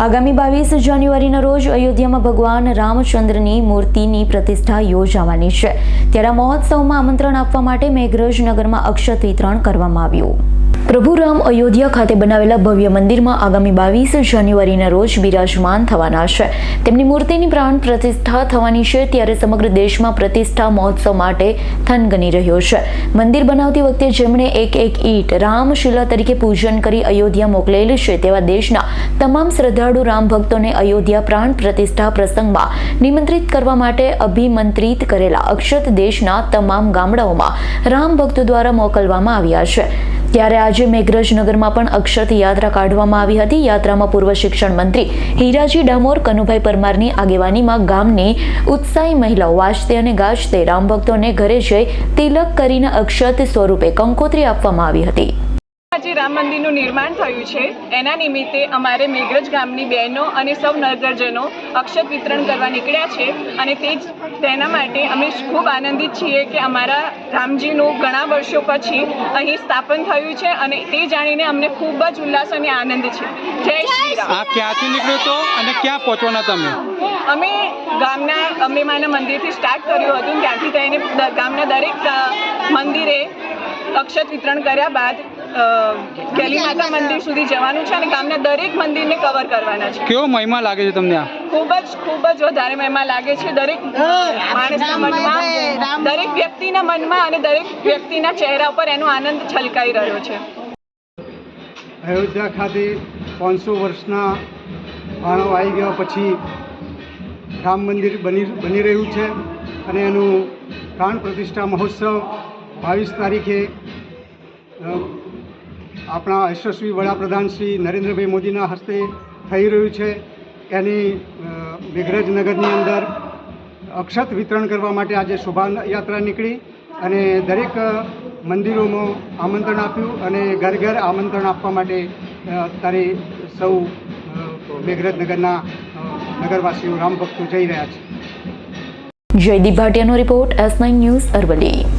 આગામી બાવીસ જાન્યુઆરીના રોજ અયોધ્યામાં ભગવાન રામચંદ્રની મૂર્તિની પ્રતિષ્ઠા યોજાવાની છે. ત્યારે મહોત્સવમાં આમંત્રણ આપવા માટે મેઘરજ નગરમાં અક્ષત વિતરણ કરવામાં આવ્યું. પ્રભુ રામ અયોધ્યા ખાતે બનાવેલા ભવ્ય મંદિરમાં આગામી બાવીસ જાન્યુઆરીના રોજ બિરાજમાન થવાના છે. તેમની મૂર્તિની પ્રાણ પ્રતિષ્ઠા થવાની છે ત્યારે સમગ્ર દેશમાં પ્રતિષ્ઠા મહોત્સવ માટે થનગની રહ્યો છે. મંદિર બનાવતી વખતે જેમણે એક એક ઈંટ રામશિલા તરીકે પૂજન કરી અયોધ્યા મોકલેલી છે તેવા દેશના તમામ શ્રદ્ધાળુ રામ ભક્તોને અયોધ્યા પ્રાણ પ્રતિષ્ઠા પ્રસંગમાં નિમંત્રિત કરવા માટે અભિમંત્રિત કરેલા અક્ષત દેશના તમામ ગામડાઓમાં રામ ભક્તો દ્વારા મોકલવામાં આવ્યા છે. ત્યારે આજે મેઘરજ નગરમાં પણ અક્ષત યાત્રા કાઢવામાં આવી હતી. યાત્રામાં પૂર્વ શિક્ષણ મંત્રી હીરાજી ડામોર, કનુભાઈ પરમારની આગેવાનીમાં ગામની ઉત્સાહી મહિલાઓ વાજતે અને ગાજતે રામ ભક્તોને ઘરે જઈ તિલક કરીને અક્ષત સ્વરૂપે કંકોત્રી આપવામાં આવી હતી. રામ મંદિરનું નિર્માણ થયું છે. એના નિમિત્તે અમારે મેઘરજ ગામની બહેનો અને સૌ નગરજનો અક્ષત વિતરણ કરવા નીકળ્યા છે અને તે જ તેના માટે અમે ખૂબ આનંદિત છીએ કે અમારા રામજીનું ઘણા વર્ષો પછી અહીં સ્થાપન થયું છે અને તે જાણીને અમને ખૂબ જ ઉલ્લાસ અને આનંદ છે. જય શ્રી રામ. આ ક્યાંથી નીકળ્યો તો અને ક્યાં પહોંચવાના તમે? અમે ગામના અંબેમાના મંદિરથી સ્ટાર્ટ કર્યું હતું. ત્યાંથી થઈને ગામના દરેક મંદિરે અક્ષત વિતરણ કર્યા બાદ અ, ગેલી માતા મંદિર સુધી જવાનું છે અને ગામના દરેક મંદિરને કવર કરવાના છે. કેવો મહિમા લાગે છે તમને આ? ખૂબ જ ખૂબ જ વધારે મહેમા લાગે છે. દરેક માણસના મનમાં દરેક વ્યક્તિના મનમાં અને દરેક વ્યક્તિના ચહેરા ઉપર એનો આનંદ છલકાઈ રહ્યો છે. અયોધ્યા ખાતે પાંચસો વર્ષના બાણો આવી ગયા પછી રામ મંદિર બની બની રહ્યું છે અને એનું પ્રાણ પ્રતિષ્ઠા મહોત્સવ બાવીસ તારીખે આપણા યશસ્વી વડાપ્રધાન શ્રી નરેન્દ્રભાઈ મોદીના હસ્તે થઈ રહ્યું છે. એની મેઘરજનગરની અંદર અક્ષત વિતરણ કરવા માટે આજે શોભાયાત્રા નીકળી અને દરેક મંદિરોમાં આમંત્રણ આપ્યું અને ઘર ઘર આમંત્રણ આપવા માટે અત્યારે સૌ અ, મેઘરજ નગરના અ, નગરવાસીઓ રામ ભક્તો જઈ રહ્યા છે. Jaydeep ભાટિયાનો report S nine news Aravalli.